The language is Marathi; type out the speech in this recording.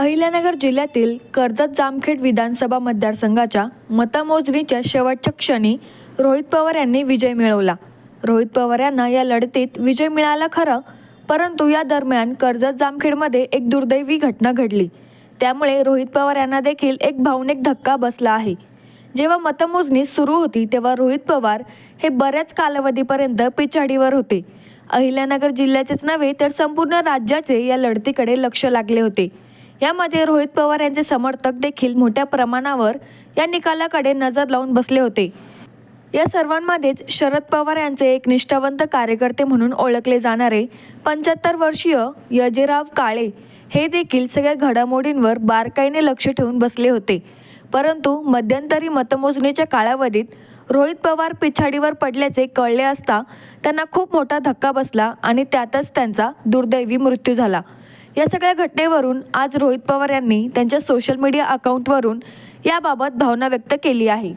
अहिल्यानगर जिल्ह्यातील कर्जत जामखेड विधानसभा मतदारसंघाच्या मतमोजणीच्या शेवटच्या क्षणी रोहित पवार यांनी विजय मिळवला. रोहित पवार यांना या लढतीत विजय मिळाला खरं परंतु या दरम्यान कर्जत जामखेडमध्ये एक दुर्दैवी घटना घडली. त्यामुळे रोहित पवार यांना देखील एक भावनिक धक्का बसला आहे. जेव्हा मतमोजणी सुरू होती तेव्हा रोहित पवार हे बऱ्याच कालावधीपर्यंत पिछाडीवर होते. अहिल्यानगर जिल्ह्याचेच नव्हे तर संपूर्ण राज्याचे या लढतीकडे लक्ष लागले होते. यामध्ये रोहित पवार यांचे समर्थक देखील मोठ्या प्रमाणावर या निकालाकडे नजर लावून बसले होते. या सर्वांमध्येच शरद पवार यांचे एक निष्ठावंत कार्यकर्ते म्हणून ओळखले जाणारे पंच्याहत्तर वर्षीय यजेराव काळे हे देखील सगळ्या घडामोडींवर बारकाईने लक्ष ठेवून बसले होते. परंतु मध्यंतरी मतमोजणीच्या कालावधीत रोहित पवार पिछाडीवर पडल्याचे कळले असता त्यांना खूप मोठा धक्का बसला आणि त्यातच त्यांचा दुर्दैवी मृत्यू झाला. या सगळ्या घटनेवरून आज रोहित पवार यांनी त्यांच्या सोशल मीडिया अकाउंटवरून याबाबत भावना व्यक्त केली आहे.